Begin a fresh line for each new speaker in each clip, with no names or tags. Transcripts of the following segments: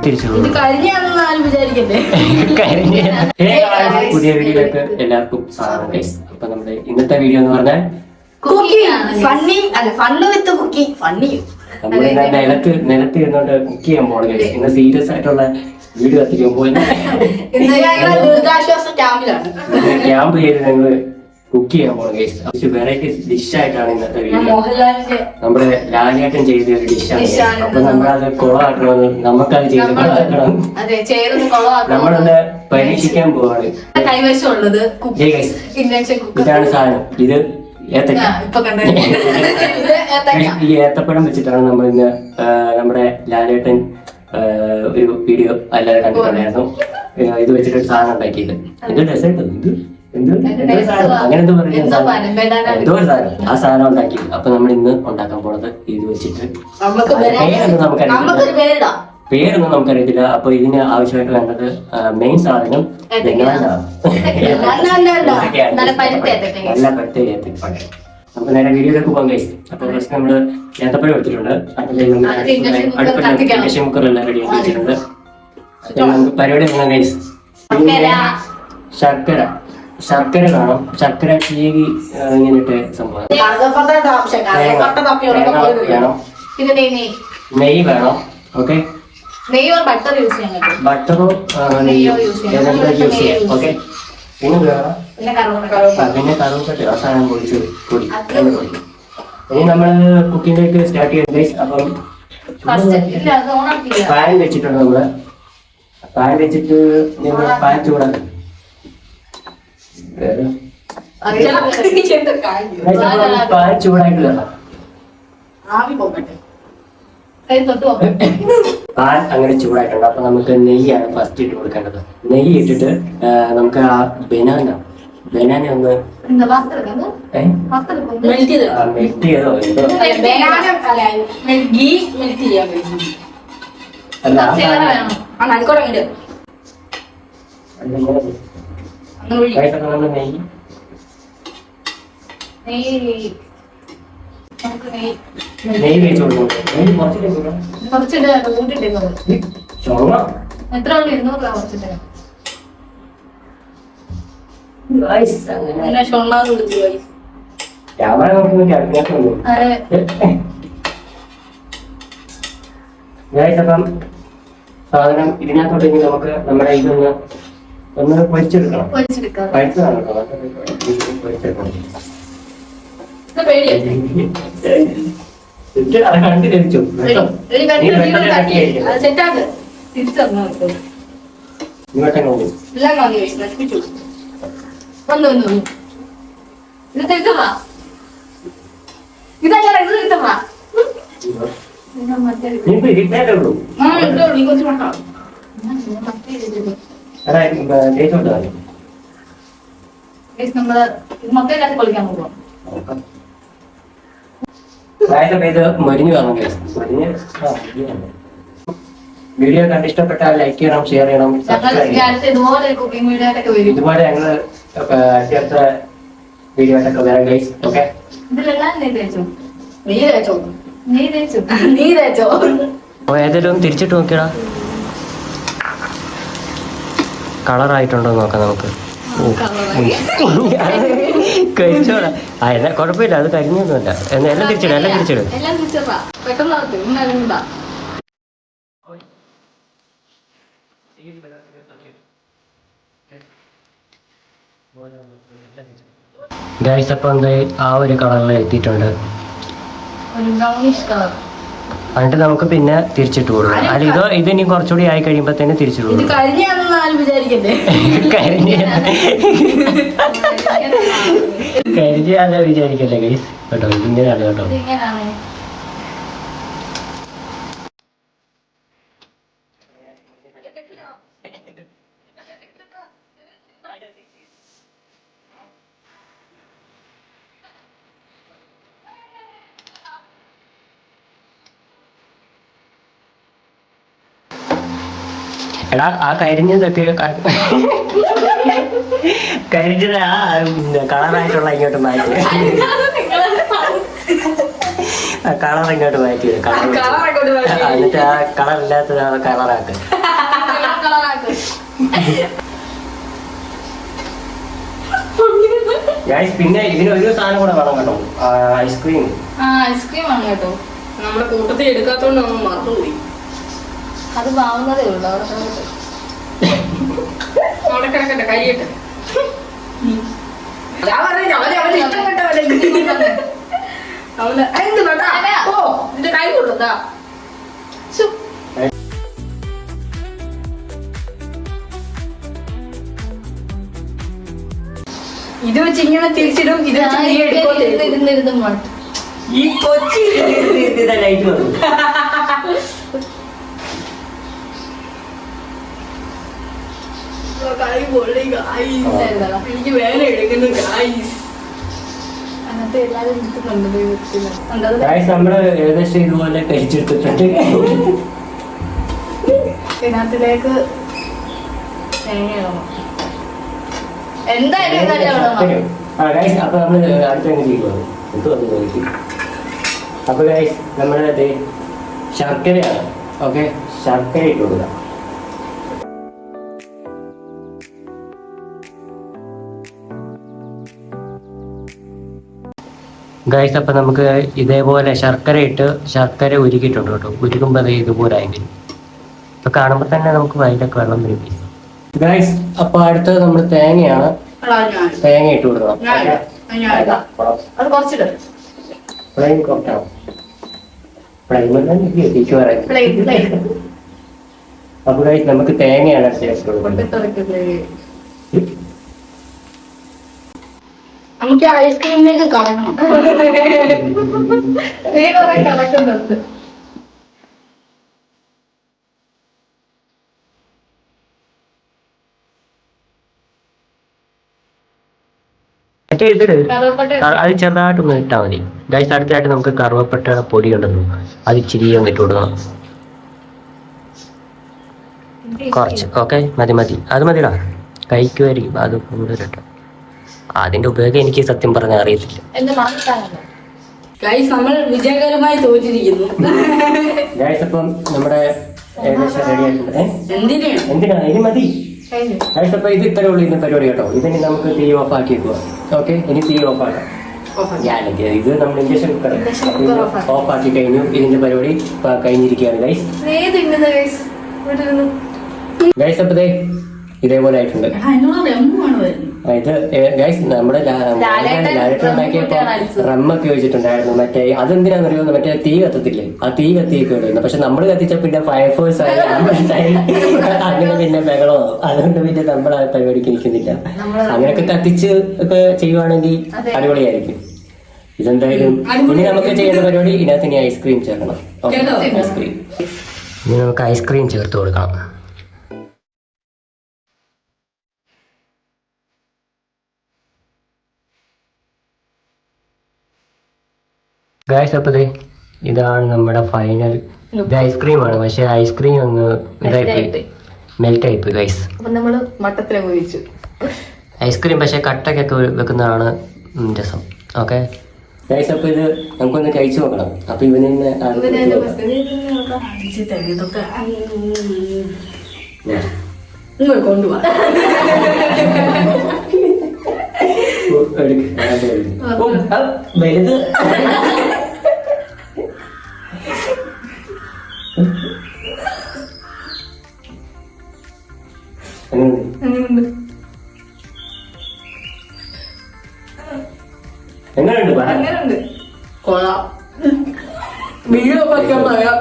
പുതിയ വീഡിയോയിലേക്ക് എല്ലാവർക്കും സ്വാഗതം. അപ്പൊ നമ്മുടെ ഇന്നത്തെ വീഡിയോ എന്ന് പറഞ്ഞാൽ
കുക്കി ഫണ്ണി അല്ല ഫണ്ണ് വിത്ത് കുക്കി ഫണ്ണി
നമ്മൾ നിലത്ത് നിലത്ത് ഇരുന്നോണ്ട് കുക്ക് ചെയ്യാൻ guys. ഇന്ന് സീരിയസ് ആയിട്ടുള്ള വീഡിയോ എത്തിക്കാൻ പോയി
ദുരിതാശ്വാസ ക്യാമ്പിലാണ്.
ക്യാമ്പ് ചെയ്ത് ഞങ്ങൾ കുക്ക് ചെയ്യാൻ പോകണം ഗൈസ് വെറൈറ്റി ഡിഷ് ആയിട്ടാണ് ഇന്നത്തെ വീഡിയോ
മോഹൻലാലിന്റെ
നമ്മുടെ ലാലേട്ടൻ ചെയ്ത ഒരു ഡിഷാണ്. അപ്പൊ നമ്മളത് കുളമാക്കണമെന്ന് നമുക്കത് ചെയ്ത് കുളമാക്കണം നമ്മളത് പരീക്ഷിക്കാൻ പോവാണ്.
കൈവശമുള്ളത്
ഇതാണ് സാധനം. ഇത് ഏത്തക്ക. ഈ ഏത്തപ്പഴം വെച്ചിട്ടാണ് നമ്മൾ ഇന്ന് നമ്മുടെ ലാലേട്ടൻ ഒരു വീഡിയോ എല്ലാവരും കണ്ടിട്ടുണ്ടായിരുന്നു. ഇത് വെച്ചിട്ട് സാധനം ഉണ്ടാക്കിയത് എന്റെ ഡെസേർട്ട് ഇത്? എന്ത്? എന്തോ അങ്ങനെ എന്തോ പറയുന്ന
എന്തോ
സാധനം? ഒരു ആ സാധനം ഉണ്ടാക്കി. അപ്പൊ നമ്മൾ ഇന്ന് ഉണ്ടാക്കാൻ പോണത് ഇത് വെച്ചിട്ട്. പേരൊന്നും നമുക്കറിയില്ല പേരൊന്നും നമുക്കറിയത്തില്ല. അപ്പൊ ഇതിന് ആവശ്യമായിട്ട് വേണ്ടത് മെയിൻ സാധനം.
നല്ല പഴുത്ത
ഏത്തപ്പഴം നമുക്ക് നേരെ വീഡിയോയിലേക്ക് പോകാം ഗൈസ് അപ്പൊ ഫസ്റ്റ് നമ്മൾ ഏത്തപ്പഴം എടുത്തിട്ടുണ്ട്.
കത്തിക്കണം.
ഇൻഡക്ഷൻ കുക്കർ എല്ലാം റെഡി ആക്കി വെച്ചിട്ടുണ്ട്. നമുക്ക് പരിപാടി തുടങ്ങാം ഗൈസ്
ശർക്കര.
ശർക്കര വേണം ശർക്കര ചീകി ഇങ്ങനത്തെ സംഭവം. വേണം. നെയ്യ് വേണം ഓക്കെ? ബട്ടറോ നെയ്യോ. യൂസ് ചെയ്യാം. ഓക്കെ? പിന്നെ
പിന്നെ
ആ സാധനം പൊടിച്ച് പൊടി ഇനി നമ്മൾ കുക്കിംഗിലേക്ക് സ്റ്റാർട്ട് ചെയ്യാം ഗൈസ് അപ്പം പാൻ വെച്ചിട്ടുണ്ട് നമ്മൾ. പാൻ വെച്ചിട്ട് നമ്മൾ പാൻ ചൂടാക്കി. വേറെ പാൻ ചൂടായിട്ട് വേണം
ആവി പോകട്ടെ
പാൻ അങ്ങനെ ചൂടായിട്ടുണ്ട്. അപ്പൊ നമുക്ക് നെയ്യാണ് ഫസ്റ്റ് ഇട്ട് കൊടുക്കേണ്ടത്. നെയ്യ് ഇട്ടിട്ട് നമുക്ക് ആ ബനാന. ബനാന ഒന്ന്
മെൽറ്റ് ചെയ്ത്?
അല്ല നെയ്യ്
നെയ്യ് നെയ്യ്
വെച്ച് കൊടുക്കും നെയ്യ് കുറച്ചിട്ട്.
കുറച്ചിട്ട് കൂട്ടിട്ടേക്കുന്നത്
ചുമ
എത്ര ഉള്ളു ഇരുന്നൂറ് രൂപ കുറച്ചിട്ട്
അങ്ങനെ
ഷൊണ്ണാന്ന് വിളിച്ചു പോയി
ക്യാമറ നോക്കി അഭിനയിക്കുന്നു
അതെ
ഗൈസ് അപ്പം സാധനം ഇതിനകത്തോട്ട് ഇനി നമുക്ക് നമ്മുടെ ഇതൊന്ന് ഒന്ന് പൊരിച്ചെടുക്കണം
ഇതല്ലേ
പഴുത്തതാണ് കേട്ടോ പൊരിച്ചെടുക്കണം അത് കണ്ട് ലഭിച്ചു
ഒരു ഇത്
മരിഞ്ഞു കാണാം. വീഡിയോ കണ്ട് ഇഷ്ടപ്പെട്ടാൽ ലൈക്ക് ചെയ്യണം ഷെയർ ചെയ്യണം
ഇതുപോലെ
ഞങ്ങൾ അടുത്ത വീഡിയോ ആയിട്ടൊക്കെ വരാം. ഗൈസ് ഓക്കെ ഏതെങ്കിലും തിരിച്ചിട്ട് നോക്കിയടാ. കളറായിട്ടുണ്ടോ നോക്കാം നമുക്ക്. കഴിച്ചോടാ ആ എന്നാ കുഴപ്പമില്ല അത് കരിഞ്ഞൊന്നുമില്ല. എന്നാ എല്ലാം തിരിച്ചിടും എല്ലാം തിരിച്ചിടും. ഗൈസ് അപ്പം ആ ഒരു കളറിൽ എത്തിയിട്ടുണ്ട്.
ഒരു ബ്രൗണിഷ് കളർ
എന്നിട്ട് നമുക്ക് പിന്നെ തിരിച്ചിട്ട് കൊടുക്കാം. അല്ല ഇതോ ഇത് ഇനി കുറച്ചുകൂടി ആയി തന്നെ തിരിച്ചിട്ട് കൊടുക്കും.
കഴിഞ്ഞാണെന്ന് ആരും വിചാരിക്കണ്ടേ?
കരിഞ്ഞ കരിഞ്ഞാല വിചാരിക്കല്ലേ കേട്ടോ ഇങ്ങനെയാണ് കേട്ടോ. എടാ ആ കരിഞ്ഞതൊക്കെ കരിഞ്ഞത് ആ കളറായിട്ടുള്ള ഇങ്ങോട്ട് മാറ്റി. കളർ ഇങ്ങോട്ട് മാറ്റി. കളർ. എന്നിട്ട് ആ കളർ ഇല്ലാത്തത് ആ കളറാക്ക് പിന്നെ ഇതിന് ഒരു സാധനം കൂടെ വേണം കേട്ടോ. ഐസ്ക്രീം.
ആ ഐസ്ക്രീം ആണ് കേട്ടോ.
നമ്മുടെ കൂട്ടത്തിൽ എടുക്കാത്തോണ്ട് നമ്മൾ മറന്നുപോയി.
അത് വാങ്ങുന്നതേ ഉള്ളൂ അവിടെ കിടക്കട്ടെ
ഞാൻ പറഞ്ഞു എന്ത് വേണ്ട? ഓ നിന്റെ കൈ. ഇത് വെച്ച് ഇങ്ങനെ തിരിച്ചിടും ഇത് വെച്ച് നീ എടുക്കോ.
ഈ കൊച്ചി ലൈറ്റ് വന്നു.
കൈ പൊള്ളി? എനിക്ക് വേല എടുക്കുന്നു
അങ്ങനത്തെ
നമ്മൾ ഏകദേശം ഇതുപോലെ കഴിച്ചെടുത്തിട്ടുണ്ട്
ഇതിനകത്തിലേക്ക് തേങ്ങ ഇടണം. എന്തായാലും ഇതല്ലേ ഇടണം.
ആ ഗൈസ് അപ്പൊ നമ്മൾ അടുത്ത ചെയ്യുന്നത് എന്ത് വന്നു ചോദിച്ചു അപ്പൊ ഗൈസ് നമ്മുടെ ദേ ശർക്കരയാണ് ഓക്കെ ശർക്കര ഇട്ട് കൊടുക്കാം ഗൈസ് അപ്പം നമുക്ക് ഇതേപോലെ ശർക്കര ഇട്ട് ശർക്കര ഉരുക്കിയിട്ടുണ്ട് കേട്ടോ. ഉരുക്കുമ്പോൾ അത് ഇതുപോലെ ആയി വരും ഇപ്പൊ കാണുമ്പോൾ തന്നെ നമുക്ക് വയലൊക്കെ വെള്ളം വരും. ഗൈസ് അപ്പൊ അടുത്തത് നമ്മൾ തേങ്ങയാണ്. തേങ്ങ ഇട്ട് കൊടുക്കണം. പ്ലെയിൻ പ്ലെയിൻ തിരിച്ചു പറയാം അപ്പൊ ഗൈസ് നമുക്ക് തേങ്ങയാണ് ചേർത്ത് കൊടുക്കേണ്ടത്.
നമുക്ക് ഐസ്ക്രീമിലേക്ക് കളയണം
നീ കുറെ
ആ, അത് ചെറുതായിട്ടൊന്ന് ഇട്ടാൽ മതി. ഗൈസ് അടുത്തായിട്ട് നമുക്ക് കറുവപ്പെട്ട പൊടി ഉണ്ടല്ലോ അത് ഇച്ചിരി ഒന്ന് ഇട്ട് കൊടുക്കണം. കുറച്ച്. ഓക്കെ? മതി മതി. അത് മതിടാ. കഴിക്കുമായിരിക്കും അത് കൂടുതലിട്ടോ അതിന്റെ ഉപയോഗം എനിക്ക് സത്യം പറഞ്ഞാൽ അറിയത്തില്ല.
ഗൈസ് നമ്മൾ വിജയകരമായി തോറ്റിരിക്കുന്നു.
ഗൈസ് അപ്പം നമ്മുടെ ഏകദേശം റെഡി ആയിട്ടുണ്ട്?
എന്തിനാണ്?
ഇനി മതി. ഗൈസ് അപ്പൊ ഇത് ഇത്രേ ഉള്ളൂ ഇന്ന് പരിപാടി കേട്ടോ. ഇതിന് നമുക്ക് തീ ഓഫ് ആക്കി വെക്കുക ഓക്കെ ഇനി തീ ഓഫ് ആക്കാം. ഇത് നമ്മൾ ഇൻഡക്ഷൻ കുക്കർ. ഓഫ് ആക്കി കഴിഞ്ഞു. ഇതിന്റെ പരിപാടി കഴിഞ്ഞിരിക്കുകയാണ് ഗൈസ് ഗൈസ് അപ്പൊ ദേ ഇതേപോലെ ആയിട്ടുണ്ട് ഇത് ഗൈസ് നമ്മുടെ
ലാലേട്ടൻ
ഉണ്ടാക്കിയപ്പോ. റമ്മൊക്കെ വെച്ചിട്ടുണ്ടായിരുന്നു. മറ്റേ അതെന്തിനാണെന്നറിയോ മറ്റേ തീ കത്തത്തില്ലേ? ആ തീ കത്തിയൊക്കെ ഇടുന്നു പക്ഷെ നമ്മൾ കത്തിച്ച പിന്നെ ഫയർഫോഴ്സ് ആയി അങ്ങനെ പിന്നെ ബഹളോ? അതുകൊണ്ട് പിന്നെ നമ്മൾ ആ പരിപാടിക്ക് നിൽക്കുന്നില്ല. അങ്ങനെയൊക്കെ കത്തിച്ച് ഒക്കെ ചെയ്യുവാണെങ്കിൽ. അടിപൊളിയായിരിക്കും. ഇതെന്തായാലും ഇനി നമുക്ക് ചെയ്യുന്ന പരിപാടി ഇതിനകത്ത് ഇനി ഐസ്ക്രീം ചേർക്കണം? ഐസ്ക്രീം. ഇനി നമുക്ക് ഐസ്ക്രീം ചേർത്ത് കൊടുക്കണം. ഗായ്സ് അപ്പോൾ ദേ ഇതാണ് നമ്മുടെ ഫൈനൽ ഇത് ഐസ്ക്രീമാണ്. പക്ഷെ ഐസ്ക്രീം അങ്ങ് ഇതായിപ്പോയി
ആയി
മെൽറ്റ് ആയിപ്പോയി. ഗൈസ്
അപ്പൊ നമ്മൾ ഒഴിച്ചു.
ഐസ്ക്രീം പക്ഷെ കട്ടക്കൊക്കെ വെക്കുന്നതാണ് രസം. ഓക്കെ ഗൈസ് അപ്പോൾ ഇത് നമുക്കൊന്ന് കഴിച്ചു നോക്കണം. അപ്പൊ ഇവന് തന്നെ ആ
ഇവനെ
എങ്ങനെയുണ്ട് പറ
അങ്ങനെയുണ്ട്
കൊള്ളാം. വീഡിയോ ഒക്കെ പറയാം.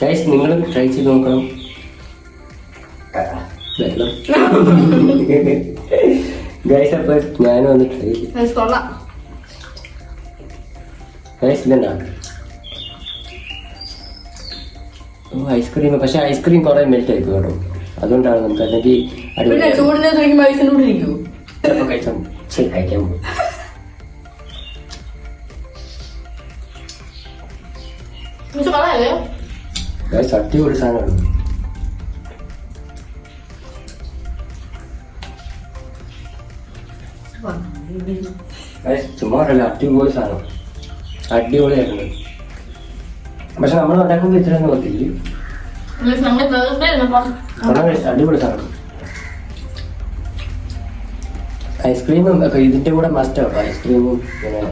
ഗൈസ് നിങ്ങളും ട്രൈ ചെയ്ത് നോക്കണം. വെള്ളം. ഗൈസ് അപ്പൊ ഞാനും ഒന്ന് ട്രൈ ചെയ്തു.
ഗൈസ് കൊള്ളാം.
ഗൈസ് ഇതെന്താ? ഓ ഐസ്ക്രീം. പക്ഷെ ഐസ്ക്രീം കുറെ മെൽറ്റ് ആയിപ്പോ കേട്ടോ. അതുകൊണ്ടാണ് നമുക്ക് അല്ലെങ്കിൽ
ചൂടിനെ തുണിക്ക് ഐസിനോട് ഇരിക്കൂ
ചിലപ്പോൾ കഴിച്ചാൽ ശരി കഴിക്കാൻ പോകും ഗൈസ് അടിപൊളി സാധനമാണ്. ചുമ്മാ പറയല്ല അടിപൊളി സാധനം. അടിപൊളിയായിട്ടുണ്ട്. പക്ഷെ നമ്മൾ ഉണ്ടാക്കുമ്പോൾ ഇത്രയൊന്നും
ഇരുന്നപ്പം
അടിപൊളി സാധനം. ഐസ്ക്രീമും ഒക്കെ ഇതിന്റെ കൂടെ മസ്റ്റ് ആവും ഐസ്ക്രീമും എന്താ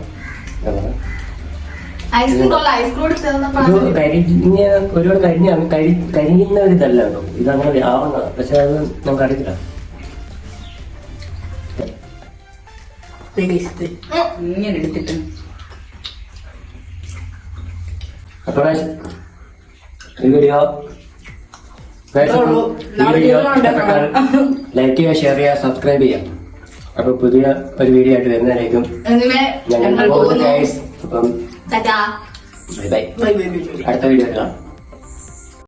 ഇത് കരിഞ്ഞ ഒരുപാട് കരിഞ്ഞ കരി കരിയുന്ന ഒരു ഇതല്ല കേട്ടോ. ഇതങ്ങനെ ആവണ പക്ഷെ അത് നമുക്ക് അറിയില്ല
ഇങ്ങനെ എടുത്തിട്ട്.
അപ്പൊ ഈ വീഡിയോ ലൈക്ക് ചെയ്യുക ഷെയർ ചെയ്യുക സബ്സ്ക്രൈബ് ചെയ്യാം അപ്പൊ പുതിയ ഒരു വീഡിയോ ആയിട്ട് വരുന്നതായിരിക്കും ഞങ്ങൾ പോകുന്നു. അപ്പം
ബൈ ബൈ
അടുത്ത വീഡിയോ കാണാം.